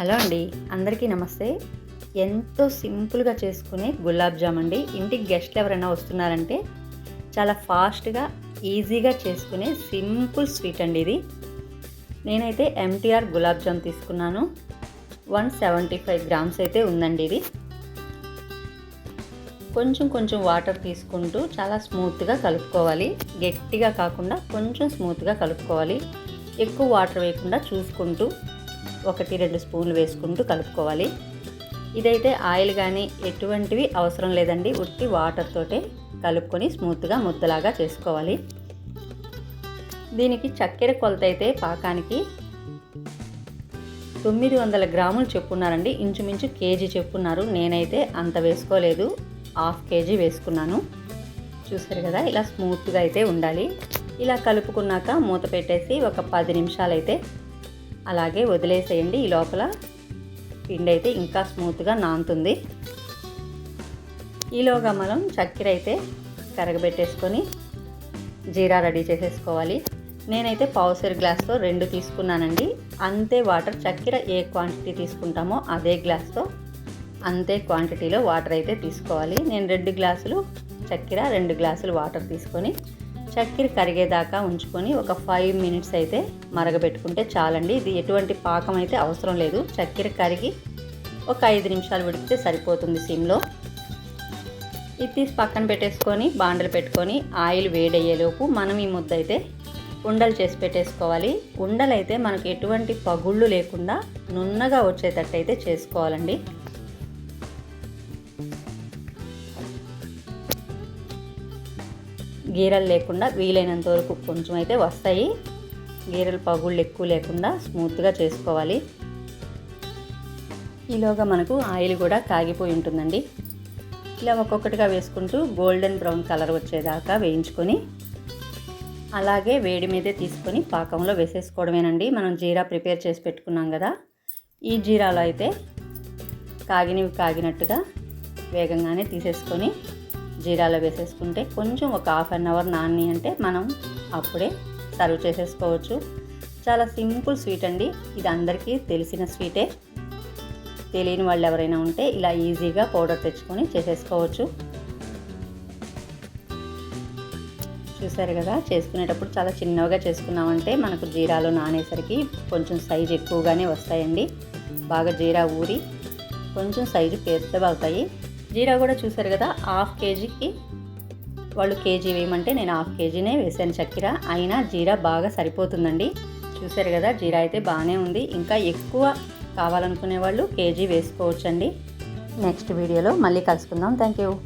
Hello అండి అందరికీ నమస్తే. ఎంతో సింపుల్గా చేసుకునే గులాబ్ జామ్ అండి. ఇంటికి గెస్ట్లు ఎవరైనా వస్తున్నారంటే చాలా ఫాస్ట్గా ఈజీగా చేసుకునే సింపుల్ స్వీట్ అండి ఇది. నేనైతే ఎంటీఆర్ గులాబ్ జామ్ తీసుకున్నాను. వన్ సెవెంటీ ఫైవ్ గ్రామ్స్ అయితే ఉందండి ఇది. కొంచెం కొంచెం వాటర్ తీసుకుంటూ చాలా స్మూత్గా కలుపుకోవాలి. గట్టిగా కాకుండా కొంచెం స్మూత్గా కలుపుకోవాలి. ఎక్కువ వాటర్ వేయకుండా చూసుకుంటూ ఒకటి రెండు స్పూన్లు వేసుకుంటూ కలుపుకోవాలి. ఇదైతే ఆయిల్ కానీ ఎటువంటివి అవసరం లేదండి. ఉట్టి వాటర్ తోటే కలుపుకొని స్మూత్గా ముద్దలాగా చేసుకోవాలి. దీనికి చక్కెర కొలత అయితే పాకానికి తొమ్మిది వందల గ్రాములు చెప్పున్నారండి. ఇంచుమించు కేజీ చెప్పున్నారు. నేనైతే అంత వేసుకోలేదు. హాఫ్ కేజీ వేసుకున్నాను. చూసారు కదా ఇలా స్మూత్గా అయితే ఉండాలి. ఇలా కలుపుకున్నాక మూత పెట్టేసి ఒక పది నిమిషాలు అయితే అలాగే వదిలేసేయండి. ఈ లోపల పిండి అయితే ఇంకా స్మూత్గా నానుతుంది. ఈలోగా మనం చక్కెర అయితే కరగబెట్టేసుకొని జీరా రెడీ చేసేసుకోవాలి. నేనైతే పావుసేరు గ్లాస్తో రెండు తీసుకున్నానండి. అంతే వాటర్ చక్కెర ఏ క్వాంటిటీ తీసుకుంటామో అదే గ్లాస్తో అంతే క్వాంటిటీలో వాటర్ అయితే తీసుకోవాలి. నేను రెండు గ్లాసులు చక్కెర రెండు గ్లాసులు వాటర్ తీసుకొని చక్కెర కరిగేదాకా ఉంచుకొని ఒక ఫైవ్ మినిట్స్ అయితే మరగబెట్టుకుంటే చాలండి. ఇది ఎటువంటి పాకం అయితే అవసరం లేదు. చక్కెర కరిగి ఒక ఐదు నిమిషాలు ఉడికితే సరిపోతుంది సిమ్లో. ఇది తీసి పక్కన పెట్టేసుకొని బాండలు పెట్టుకొని ఆయిల్ వేడయ్యేలోపు మనం ఈ ముద్ద అయితే ఉండలు చేసి పెట్టేసుకోవాలి. ఉండలు అయితే మనకు ఎటువంటి పగుళ్ళు లేకుండా నున్నగా వచ్చేటట్టు అయితే చేసుకోవాలండి. గీరలు లేకుండా వీలైనంత వరకు కొంచెం అయితే వస్తాయి. గీరలు పగుళ్ళు ఎక్కువ లేకుండా స్మూత్గా చేసుకోవాలి. ఈలోగా మనకు ఆయిల్ కూడా కాగిపోయి ఉంటుందండి. ఇలా ఒక్కొక్కటిగా వేసుకుంటూ గోల్డెన్ బ్రౌన్ కలర్ వచ్చేదాకా వేయించుకొని అలాగే వేడి మీదే తీసుకొని పాకంలో వేసేసుకోవడమేనండి. మనం జీరా ప్రిపేర్ చేసి పెట్టుకున్నాం కదా ఈ జీరాలో అయితే కాగినవి కాగినట్టుగా వేగంగానే తీసేసుకొని జీరాలో వేసేసుకుంటే కొంచెం ఒక హాఫ్ అన్ అవర్ నాని అంటే మనం అప్పుడే సర్వ్ చేసేసుకోవచ్చు. చాలా సింపుల్ స్వీట్ అండి. ఇది అందరికీ తెలిసిన స్వీటే. తెలియని వాళ్ళు ఎవరైనా ఉంటే ఇలా ఈజీగా పౌడర్ తెచ్చుకొని చేసేసుకోవచ్చు. చూసారు కదా చేసుకునేటప్పుడు చాలా చిన్నగా చేసుకున్నామంటే మనకు జీరాలో నానేసరికి కొంచెం సైజు ఎక్కువగానే వస్తాయండి. బాగా జీరా ఊరి కొంచెం సైజు పెద్దగా అవుతాయి జీరా కూడా చూసారు కదా హాఫ్ కేజీకి. వాళ్ళు కేజీ వేయమంటే నేను హాఫ్ కేజీనే వేసాను చక్కెర. అయినా జీరా బాగా సరిపోతుందండి. చూసారు కదా జీరా అయితే బాగానే ఉంది. ఇంకా ఎక్కువ కావాలనుకునే వాళ్ళు కేజీ వేసుకోవచ్చండి. నెక్స్ట్ వీడియోలో మళ్ళీ కలుసుకుందాం. Thank you.